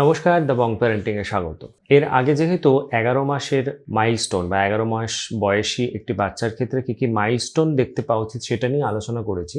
নমস্কার, the Bong প্যারেন্টিংয়ে স্বাগত। এর আগে যেহেতু এগারো মাসের মাইলস্টোন বা এগারো মাস বয়সী একটি বাচ্চার ক্ষেত্রে কী কী মাইলস্টোন দেখতে পাওয়া উচিত সেটা নিয়ে আলোচনা করেছি,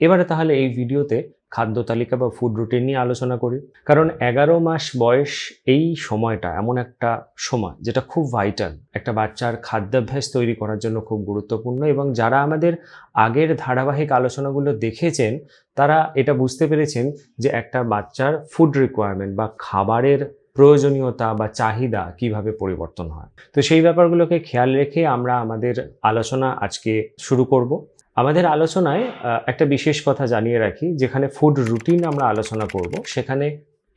এবারে তাহলে এই ভিডিওতে খাদ্য তালিকা বা ফুড রুটিন নিয়ে আলোচনা করি। কারণ এগারো মাস বয়স এই সময়টা এমন একটা সময় যেটা খুব ভাইটাল একটা বাচ্চার খাদ্যাভ্যাস তৈরি করার জন্য খুব গুরুত্বপূর্ণ এবং যারা আমাদের আগের ধারাবাহিক আলোচনাগুলো দেখেছেন, তারা এটা বুঝতে পেরেছেন যে একটা বাচ্চার ফুড রিকোয়ারমেন্ট বা খাবারের প্রয়োজনীয়তা বা চাহিদা কীভাবে পরিবর্তন হয়। তো সেই ব্যাপারগুলোকে খেয়াল রেখে আমরা আমাদের আলোচনা আজকে শুরু করব। আমাদের আলোচনায় একটা বিশেষ কথা জানিয়ে রাখি, যেখানে ফুড রুটিন আমরা আলোচনা করব, সেখানে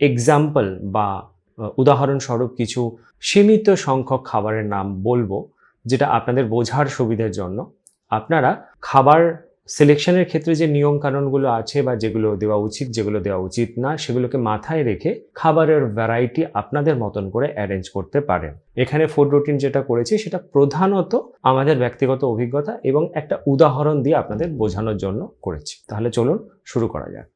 এক্সাম্পল বা উদাহরণস্বরূপ কিছু সীমিত সংখ্যক খাবারের নাম বলব, যেটা আপনাদের বোঝার সুবিধার জন্য। আপনারা খাবার সিলেকশনের ক্ষেত্রে যে নিয়ম কানুনগুলো আছে বা যেগুলো দেওয়া উচিত, যেগুলো দেওয়া উচিত না, সেগুলোকে মাথায় রেখে খাবারের ভ্যারাইটি আপনাদের মতন করে অ্যারেঞ্জ করতে পারেন। এখানে ফুড রুটিন যেটা করেছি, সেটা প্রধানত আমাদের ব্যক্তিগত অভিজ্ঞতা এবং একটা উদাহরণ দিয়ে আপনাদের বোঝানোর জন্য করেছি। তাহলে চলুন শুরু করা যাক।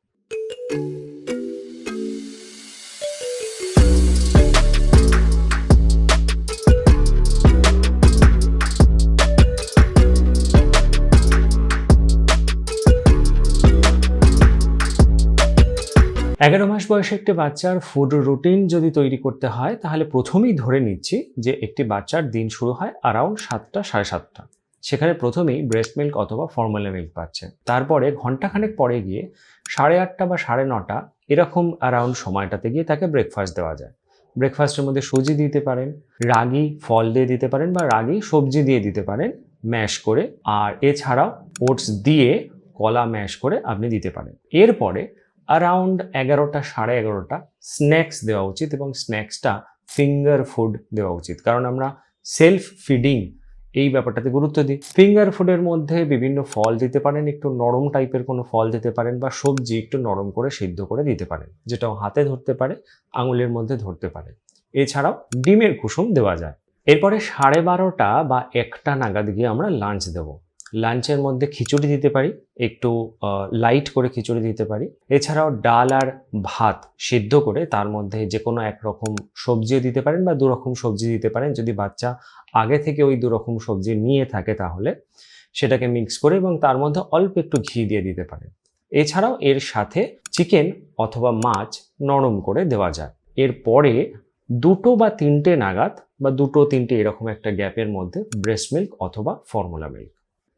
এগারো মাস বয়সে একটি বাচ্চার ফুড রুটিন যদি তৈরি করতে হয়, তাহলে প্রথমেই ধরে নিচ্ছি যে একটি বাচ্চার দিন শুরু হয় অ্যারাউন্ড সাতটা, সাড়ে সাতটা। সেখানে প্রথমেই ব্রেস্ট মিল্ক অথবা ফর্মালা মিল্ক পাচ্ছে। তারপরে ঘন্টাখানেক পরে গিয়ে সাড়ে আটটা বা সাড়ে নটা এরকম অ্যারাউন্ড সময়টাতে গিয়ে তাকে ব্রেকফাস্ট দেওয়া যায়। ব্রেকফাস্টের মধ্যে সুজি দিতে পারেন, রাগি ফল দিয়ে দিতে পারেন বা রাগি সবজি দিয়ে দিতে পারেন ম্যাশ করে। আর এছাড়াও ওটস দিয়ে কলা ম্যাশ করে আপনি দিতে পারেন। এরপরে অ্যারাউন্ড এগারোটা, সাড়ে এগারোটা স্ন্যাক্স দেওয়া উচিত এবং স্ন্যাক্সটা ফিঙ্গার ফুড দেওয়া উচিত। কারণ আমরা সেলফ ফিডিং এই ব্যাপারটাতে গুরুত্ব দিই। ফিঙ্গার ফুডের মধ্যে বিভিন্ন ফল দিতে পারেন, একটু নরম টাইপের কোনো ফল দিতে পারেন বা সবজি একটু নরম করে সিদ্ধ করে দিতে পারেন, যেটাও হাতে ধরতে পারে, আঙুলের মধ্যে ধরতে পারে। এছাড়াও ডিমের কুসুম দেওয়া যায়। এরপরে সাড়ে বারোটা বা একটা নাগাদ গিয়ে আমরা লাঞ্চ দেবো। লাঞ্চের মধ্যে খিচুড়ি দিতে পারি, একটু লাইট করে খিচুড়ি দিতে পারি। এছাড়াও ডাল আর ভাত সিদ্ধ করে তার মধ্যে যে কোনো একরকম সবজিও দিতে পারেন বা দু রকম সবজি দিতে পারেন। যদি বাচ্চা আগে থেকে ওই দুরকম সবজি নিয়ে থাকে তাহলে সেটাকে মিক্স করে এবং তার মধ্যে অল্প একটু ঘি দিয়ে দিতে পারেন। এছাড়াও এর সাথে চিকেন অথবা মাছ নরম করে দেওয়া যায়। এরপরে দুটো বা তিনটে নাগাদ বা দুটো তিনটে এরকম একটা গ্যাপের মধ্যে ব্রেস্ট মিল্ক অথবা ফর্মুলা মিল্ক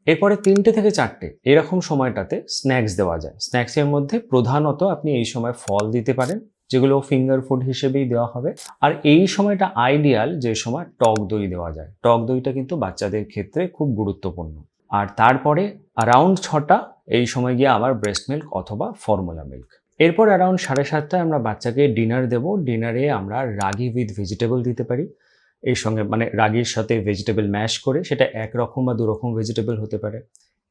এরপরে তিনটে থেকে চারটে এরকম সময়টাতে স্ন্যাক্স দেওয়া যায়। স্ন্যাক্সের মধ্যে প্রধানত আপনি এই সময় ফল দিতে পারেন, যেগুলো ফিঙ্গার ফুড হিসেবেই দেওয়া হবে। আর এই সময়টা আইডিয়াল যে সময় টক দই দেওয়া যায়। টক দইটা কিন্তু বাচ্চাদের ক্ষেত্রে খুব গুরুত্বপূর্ণ। আর তারপরে অ্যারাউন্ড ছটা এই সময় গিয়ে আবার ব্রেস্ট মিল্ক অথবা ফর্মুলা মিল্ক এরপর অ্যারাউন্ড সাড়ে সাতটায় আমরা বাচ্চাকে ডিনার দেবো। ডিনারে আমরা রাগি উইথ ভেজিটেবল দিতে পারি। এর সঙ্গে মানে রাগির সাথে ভেজিটেবল ম্যাশ করে সেটা একরকম বা দুরকম ভেজিটেবল হতে পারে।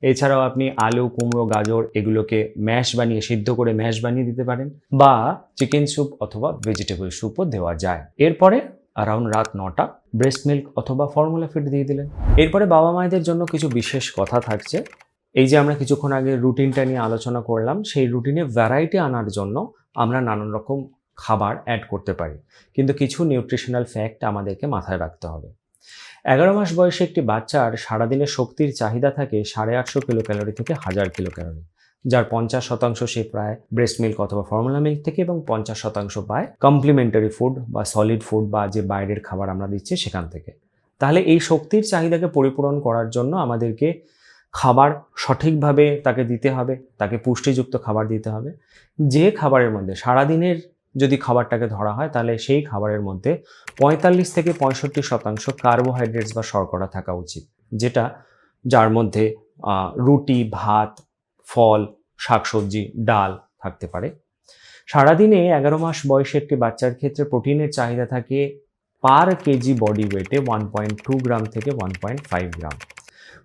এছাড়াও আপনি আলু, কুমড়ো, গাজর এগুলোকে ম্যাশ বানিয়ে, সিদ্ধ করে ম্যাশ বানিয়ে দিতে পারেন বা চিকেন স্যুপ অথবা ভেজিটেবল স্যুপও দেওয়া যায়। এরপরে অ্যারাউন্ড রাত নটা ব্রেস্ট মিল্ক অথবা ফর্মুলা ফিড দিয়ে দিলেন। এরপরে বাবা মায়েদের জন্য কিছু বিশেষ কথা থাকছে। এই যে আমরা কিছুক্ষণ আগে রুটিনটা নিয়ে আলোচনা করলাম, সেই রুটিনে ভ্যারাইটি আনার জন্য আমরা নানান রকম খাবার অ্যাড করতে পারি। কিন্তু কিছু নিউট্রিশনাল ফ্যাক্ট আমাদেরকে মাথায় রাখতে হবে। এগারো মাস বয়সে একটি বাচ্চার সারাদিনে শক্তির চাহিদা থাকে সাড়ে আটশো কিলো ক্যালোরি থেকে হাজার কিলো ক্যালোরি যার পঞ্চাশ শতাংশ সে প্রায় ব্রেস্ট মিল্ক অথবা ফর্মুলা মিল্ক থেকে এবং পঞ্চাশ শতাংশ পায় কমপ্লিমেন্টারি ফুড বা সলিড ফুড বা যে বাইরের খাবার আমরা দিচ্ছি সেখান থেকে। তাহলে এই শক্তির চাহিদাকে পরিপূরণ করার জন্য আমাদেরকে খাবার সঠিকভাবে তাকে দিতে হবে, তাকে পুষ্টিযুক্ত খাবার দিতে হবে। যে খাবারের মধ্যে সারাদিনের যদি খাবারটাকে ধরা হয়, তাহলে সেই খাবারের মধ্যে পঁয়তাল্লিশ থেকে পঁয়ষট্টি শতাংশ কার্বোহাইড্রেটস বা শর্করা থাকা উচিত, যেটা যার মধ্যে রুটি, ভাত, ফল, শাকসবজি, ডাল থাকতে পারে। সারাদিনে এগারো মাস বয়সে একটি বাচ্চার ক্ষেত্রে প্রোটিনের চাহিদা থাকে পার কেজি বডি ওয়েটে ওয়ান পয়েন্ট টু গ্রাম থেকে one point five gram.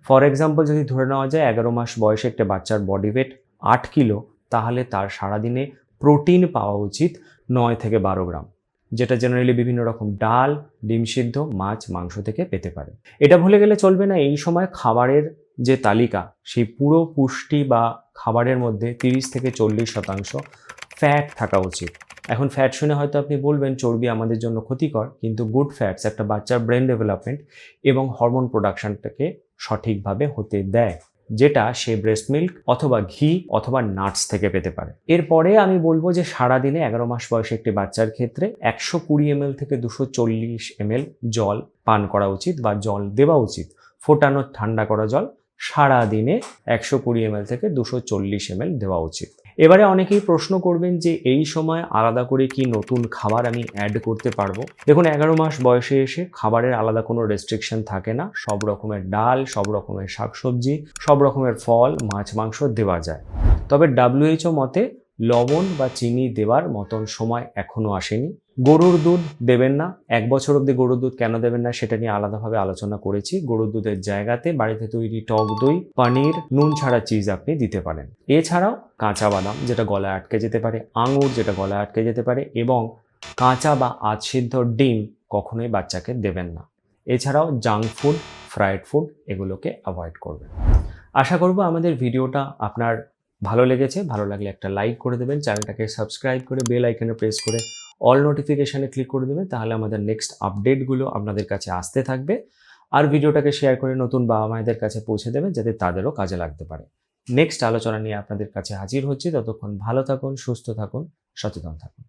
For example যদি ধরে নেওয়া যায়, এগারো মাস বয়সে একটা বাচ্চার বডি ওয়েট আট কিলো, তাহলে তার সারাদিনে প্রোটিন পাওয়া উচিত নয় থেকে বারো গ্রাম, যেটা জেনারেলি বিভিন্ন রকম ডাল, ডিম সিদ্ধ, মাছ, মাংস থেকে পেতে পারে। এটা ভুলে গেলে চলবে না, এই সময় খাবারের যে তালিকা, সেই পুরো পুষ্টি বা খাবারের মধ্যে তিরিশ থেকে চল্লিশ শতাংশ ফ্যাট থাকা উচিত। এখন ফ্যাট শুনে হয়তো আপনি বলবেন, চর্বি আমাদের জন্য ক্ষতিকর, কিন্তু গুড ফ্যাটস একটা বাচ্চার ব্রেন ডেভেলপমেন্ট এবং হরমোন প্রোডাকশনটাকে সঠিকভাবে হতে দেয়। যেটা সে ব্রেস্ট মিল্ক অথবা ঘি অথবা নাটস থেকে পেতে পারে। এরপরে আমি বলব যে সারাদিনে এগারো মাস বয়সে একটি বাচ্চার ক্ষেত্রে একশো কুড়ি এমএল থেকে দুশো চল্লিশ এমএল জল পান করা উচিত বা জল দেওয়া উচিত। ফোটানো ঠান্ডা করা জল সারা দিনে একশো কুড়ি এমএল থেকে দুশো চল্লিশ এমএল দেওয়া উচিত। এবারে অনেকেই প্রশ্ন করবেন যে এই সময় আলাদা করে কি নতুন খাবার আমি অ্যাড করতে পারব? দেখুন, এগারো মাস বয়সে এসে খাবারের আলাদা কোনো রেস্ট্রিকশন থাকে না। সব রকমের ডাল, সব রকমের শাকসবজি, সব রকমের ফল, মাছ, মাংস দেওয়া যায়। তবে ডাব্লিউএইচও মতে লবণ বা চিনি দেওয়ার মতন সময় এখনও আসেনি। গরুর দুধ দেবেন না। এক বছর অবধি গরুর দুধ কেন দেবেন না সেটা নিয়ে আলাদাভাবে আলোচনা করেছি। গরুর দুধের জায়গাতে বাড়িতে তৈরি টক দই, পনির, নুন ছাড়া চিজ আপনি দিতে পারেন। এছাড়াও কাঁচা বাদাম যেটা গলায় আটকে যেতে পারে, আঙুর যেটা গলায় আটকে যেতে পারে এবং কাঁচা বা আধসিদ্ধ ডিম কখনোই বাচ্চাকে দেবেন না। এছাড়াও জাঙ্ক ফুড, ফ্রায়েড ফুড এগুলোকে অ্যাভয়েড করবেন। আশা করব আমাদের ভিডিওটা আপনার ভালো লেগেছে, ভালো লাগলে একটা লাইক করে দেবেন, চ্যানেলটাকে সাবস্ক্রাইব করে বেল আইকনে প্রেস করে অল নোটিফিকেশানে ক্লিক করে দেবেন, তাহলে আমাদের নেক্সট আপডেটগুলো আপনাদের কাছে আসতে থাকবে। আর ভিডিওটাকে শেয়ার করে নতুন বাবা মায়েদের কাছে পৌঁছে দেবেন, যাতে তাদেরও কাজে লাগতে পারে। নেক্সট আলোচনা নিয়ে আপনাদের কাছে হাজির হচ্ছে, ততক্ষণ ভালো থাকুন, সুস্থ থাকুন, সচেতন থাকুন।